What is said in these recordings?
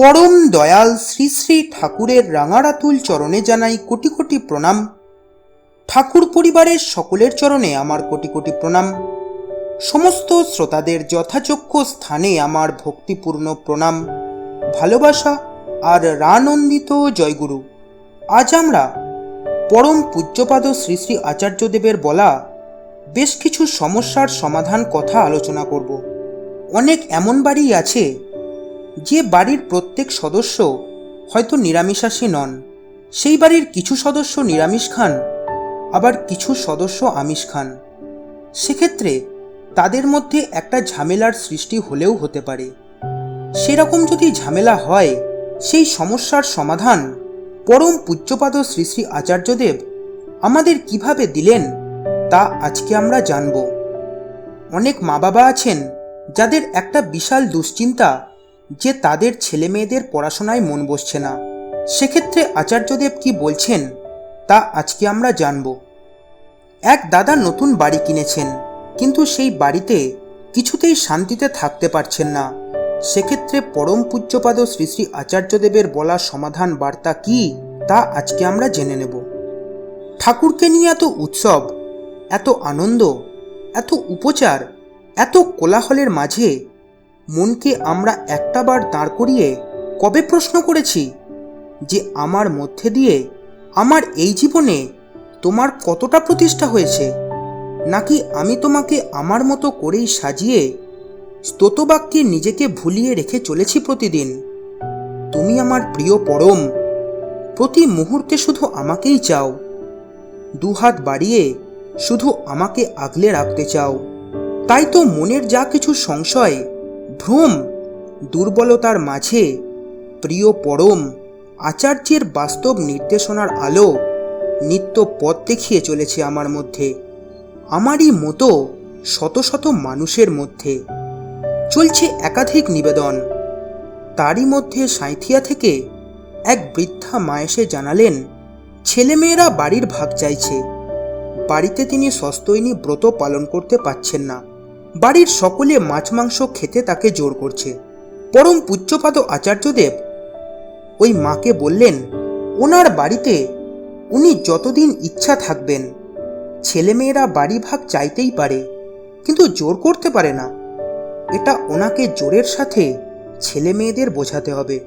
পরম দয়াল শ্রী শ্রী ঠাকুরের রাঙারাতুল চরণে জানাই কোটি কোটি প্রণাম। ঠাকুর পরিবারের সকলের চরণে আমার কোটি কোটি প্রণাম। সমস্ত শ্রোতাদের যথাযোগ্য স্থানে আমার ভক্তিপূর্ণ প্রণাম। ভালোবাসা আর রানন্দিত জয়গুরু। আজ আমরা পরম পূজ্যপাদ শ্রী শ্রী আচার্যদেবের বলা বেশ কিছু সমস্যার সমাধান কথা আলোচনা করব। অনেক এমন বাড়ি আছে যে বাড়ির প্রত্যেক সদস্য হয়তো নিরামিষাশী নন, সেই বাড়ির কিছু সদস্য নিরামিষ খান, আবার কিছু সদস্য আমিষ খান। সেক্ষেত্রে তাদের মধ্যে একটা ঝামেলার সৃষ্টি হলেও হতে পারে। সেরকম যদি ঝামেলা হয়, সেই সমস্যার সমাধান পরম পূজ্যপাদ শ্রী শ্রী আচার্যদেব আমাদের কীভাবে দিলেন, তা আজকে আমরা জানব। অনেক মা বাবা আছেন যাদের একটা বিশাল দুশ্চিন্তা যে তাদের ছেলে মেয়েদের পড়াশোনায় মন বসছে না। সেক্ষেত্রে আচার্যদেব কি বলছেন, তা আজকে আমরা জানব। এক দাদা নতুন বাড়ি কিনেছেন, কিন্তু সেই বাড়িতে কিছুতেই শান্তিতে থাকতে পারছেন না। সেক্ষেত্রে পরম পূজ্যপাদ শ্রী শ্রী আচার্যদেবের বলা সমাধান বার্তা কি, তা আজকে আমরা জেনে নেব। ঠাকুরকে নিয়ে এত উৎসব, এত আনন্দ, এত উপচার, এত কোলাহলের মাঝে মনকে আমরা একটাবার দাঁড় করিয়ে কবে প্রশ্ন করেছি যে আমার মধ্যে দিয়ে আমার এই জীবনে তোমার কতটা প্রতিষ্ঠা হয়েছে? নাকি আমি তোমাকে আমার মতো করেই সাজিয়ে স্তোতবাক্যে নিজেকে ভুলিয়ে রেখে চলেছি প্রতিদিন? তুমি আমার প্রিয় পরম, প্রতি মুহূর্তে শুধু আমাকেই চাও। দুহাত বাড়িয়ে শুধু আমাকে আগলে রাখতে চাও। তাই তো মনের যা কিছু সংশয় ভ্রম দুর্বলতার মাঝে প্রিয় পরম আচার্যের বাস্তব নির্দেশনার আলো নিত্য পথ দেখিয়ে চলেছে আমার মধ্যে, আমারই মতো শত শত মানুষের মধ্যে। চলছে একাধিক নিবেদন। তারই মধ্যে সাঁথিয়া থেকে এক বৃদ্ধা মা এসে জানালেন, ছেলেমেয়েরা বাড়ির ভাগ চাইছে। বাড়িতে তিনি সস্তৈনী ব্রত পালন করতে পারছেন না। বাড়ির সকলে মাছ মাংস খেতে তাকে জোর করছে। পরম পূজ্যপাদ আচার্যদেব ওই মাকে বললেন, ওনার বাড়িতে উনি যতদিন ইচ্ছা থাকবেন, ছেলেমেয়েরা বাড়ি ভাগ চাইতেই পারে, কিন্তু জোর করতে পারে না। এটা ওনাকে জোরের সাথে ছেলে মেয়েদের বোঝাতে হবে।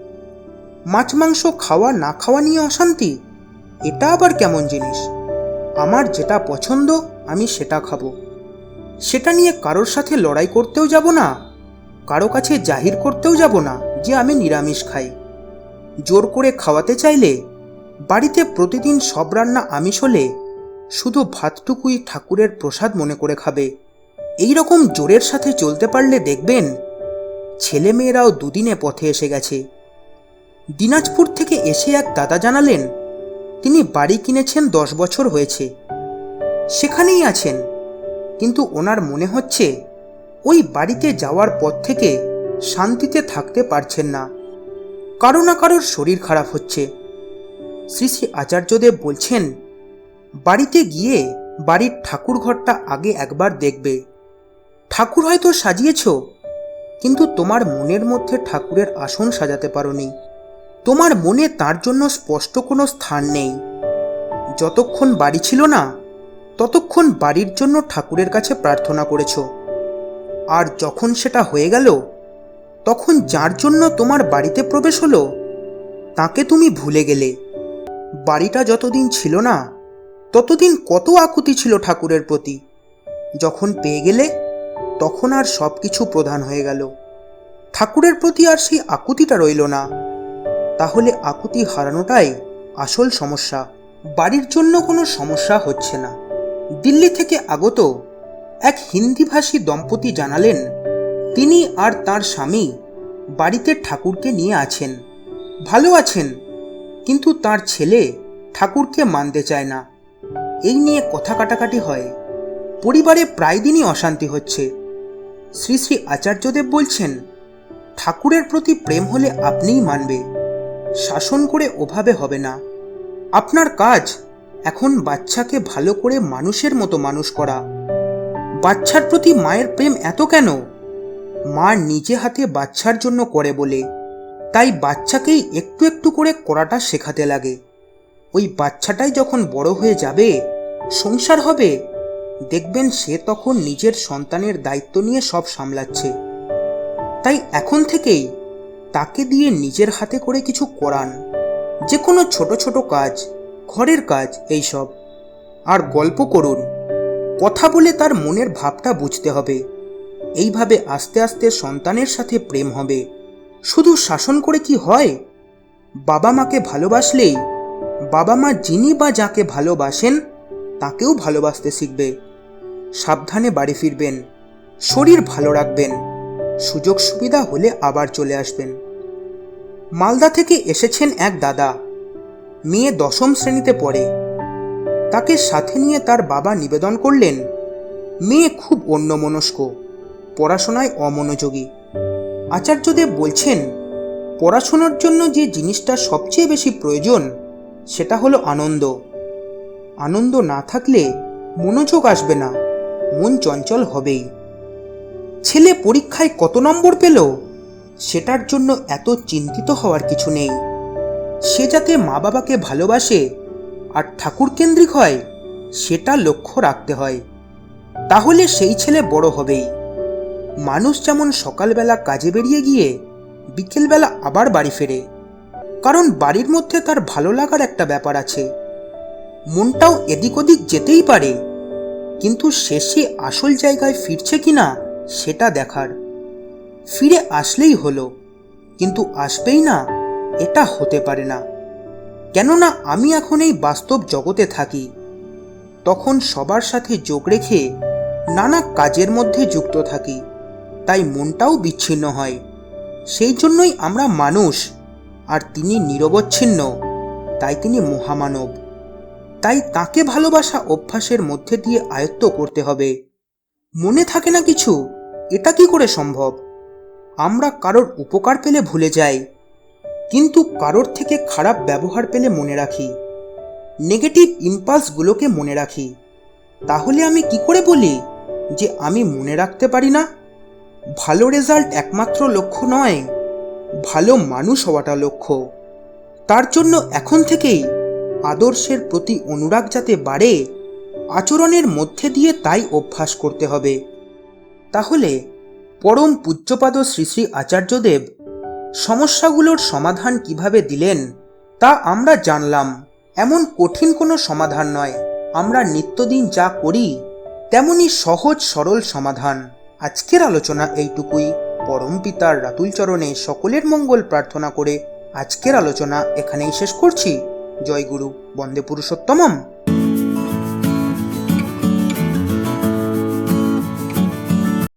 মাছ মাংস খাওয়া না খাওয়া নিয়ে অশান্তি? এটা আবার কেমন জিনিস? আমার যেটা পছন্দ, আমি সেটা খাব। সেটা নিয়ে কারোর সাথে লড়াই করতেও যাব না। কারও কাছে জাহির করতেও যাব না যে আমি নিরামিষ খাই। জোর করে খাওয়াতে চাইলে বাড়িতে প্রতিদিন সব রান্না আমিষ হলে শুধু ভাতটুকুই ঠাকুরের প্রসাদ মনে করে খাবে। এই রকম জোরের সাথে চলতে পারলে দেখবেন ছেলেমেয়েরাও দুদিনে পথে এসে গেছে। দিনাজপুর থেকে এসে এক দাদা জানালেন, তিনি বাড়ি কিনেছেন দশ বছর হয়েছে। সেখানেই আছেন। কিন্তু ওনার মনে হচ্ছে ওই বাড়িতে যাওয়ার পর থেকে শান্তিতে থাকতে পারছেন না। কারও না কারোর শরীর খারাপ হচ্ছে। শ্রী শ্রী আচার্যদেব বলছেন, বাড়িতে গিয়ে বাড়ির ঠাকুর ঘরটা আগে একবার দেখবে। ঠাকুর হয়তো সাজিয়েছ, কিন্তু তোমার মনের মধ্যে ঠাকুরের আসন সাজাতে পারোনি। তোমার মনে তার জন্য স্পষ্ট কোনো স্থান নেই। যতক্ষণ বাড়ি ছিল না ততক্ষণ বাড়ির জন্য ঠাকুরের কাছে প্রার্থনা করেছ। আর যখন সেটা হয়ে গেল, তখন যার জন্য তোমার বাড়িতে প্রবেশ হলো, তাকে তুমি ভুলে গেলে। বাড়িটা যতদিন ছিল না, ততদিন কত আকুতি ছিল ঠাকুরের প্রতি। যখন পেয়ে গেলে, তখন আর সব কিছু প্রধান হয়ে গেল। ঠাকুরের প্রতি আর সেই আকুতিটা রইল না। তাহলে আকুতি হারানোটাই আসল সমস্যা। বাড়ির জন্য কোনো সমস্যা হচ্ছে না। দিল্লি থেকে আগত এক হিন্দিভাষী দম্পতি জানালেন, তিনি আর তার স্বামী বাড়িতে ঠাকুরকে নিয়ে আছেন। ভালো আছেন, কিন্তু তার ছেলে ঠাকুরকে মানতে চায় না। এই নিয়ে কথা কাটাকাটি হয়। পরিবারে প্রায় দিনই অশান্তি হচ্ছে। শ্রী শ্রী আচার্যদেব বলছেন, ঠাকুরের প্রতি প্রেম হলে আপনিই মানবে। শাসন করে ওভাবে হবে না। আপনার কাজ এখন বাচ্চাকে ভালো করে মানুষের মতো মানুষ করা। বাচ্চার প্রতি মায়ের প্রেম এত কেন? মা নিজে হাতে বাচ্চার জন্য করে বলে। তাই বাচ্চাকেই একটু একটু করে করাটা শেখাতে লাগে। ওই বাচ্চাটাই যখন বড় হয়ে যাবে, সংসার হবে। দেখবেন সে তখন নিজের সন্তানের দায়িত্ব নিয়ে সব সামলাচ্ছে। তাই এখন থেকেই তাকে দিয়ে নিজের হাতে করে কিছু করান। যে কোনো ছোট ছোট কাজ। ঘরের কাজ, এইসব। আর গল্প করুন। কথা বলে তার মনের ভাবটা বুঝতে হবে। এইভাবে আস্তে আস্তে সন্তানের সাথে প্রেম হবে। শুধু শাসন করে কি হয়? বাবা মাকে ভালোবাসলেই বাবা মা যিনি বা যাকে ভালোবাসেন, তাকেও ভালোবাসতে শিখবে। সাবধানে বাড়ি ফিরবেন, শরীর ভালো রাখবেন সুযোগ সুবিধা হলে আবার চলে আসবেন। মালদা থেকে এসেছেন এক দাদা। মেয়ে দশম শ্রেণীতে পড়ে। তাকে সাথে নিয়ে তার বাবা নিবেদন করলেন, মেয়ে খুব অন্যমনস্ক, পড়াশোনায় অমনোযোগী। আচার্যদেব বলছেন, পড়াশোনার জন্য যে জিনিসটা সবচেয়ে বেশি প্রয়োজন, সেটা হলো আনন্দ। আনন্দ না থাকলে মনোযোগ আসবে না, মন চঞ্চল হবেই। ছেলে পরীক্ষায় কত নম্বর পেল? সেটার জন্য এত চিন্তিত হওয়ার কিছু নেই। সে যাতে মা বাবাকে ভালোবাসে আর ঠাকুর কেন্দ্রিক হয়, সেটা লক্ষ্য রাখতে হয়। তাহলে সেই ছেলে বড় হবেই। মানুষ যেমন সকালবেলা কাজে বেরিয়ে গিয়ে, বিকেলবেলা আবার বাড়ি ফেরে। কারণ বাড়ির মধ্যে তার ভালো লাগার একটা ব্যাপার আছে। মনটাও এদিক ওদিক যেতেই পারে। কিন্তু শেষে আসল জায়গায় ফিরছে কিনা, সেটা দেখার। ফিরে আসলেই হলো, কিন্তু আসবেই না। এটা হতে পারে না। কেননা আমি এখন এই বাস্তব জগতে থাকি। তখন সবার সাথে যোগ রেখে নানা কাজের মধ্যে যুক্ত থাকি। তাই মনটাও বিচ্ছিন্ন হয়। সেই জন্যই আমরা মানুষ, আর তিনি নিরবচ্ছিন্ন, তাই তিনি মহামানব। তাই তাকে ভালোবাসা অভ্যাসের মধ্যে দিয়ে আয়ত্ত করতে হবে। মনে থাকে না কিছু? এটা কি করে সম্ভব? আমরা কারোর উপকার পেলে ভুলে যাই। কিন্তু কারোর থেকে খারাপ ব্যবহার পেলে মনে রাখি। নেগেটিভ ইম্পালসগুলোকে মনে রাখি। তাহলে আমি কি করে বলি যে আমি মনে রাখতে পারি না? ভালো রেজাল্ট একমাত্র লক্ষ্য নয়, ভালো মানুষ হওয়াটা লক্ষ্য। তার জন্য এখন থেকেই আদর্শের প্রতি অনুরাগ যাতে বাড়ে, আচরণের মধ্যে দিয়ে তাই অভ্যাস করতে হবে। তাহলে পরম পূজ্যপাদ শ্রী শ্রী আচার্যদেব সমস্যাগুলোর সমাধান কীভাবে দিলেন, তা আমরা জানলাম। এমন কঠিন কোনো সমাধান নয়। আমরা নিত্যদিন যা করি, তেমনি সহজ সরল সমাধান। আজকের আলোচনা এইটুকুই। পরম পিতার রাতুল চরণে সকলের মঙ্গল প্রার্থনা করে আজকের আলোচনা এখানেই শেষ করছি। জয় গুরু। বন্দে পুরুষোত্তমম।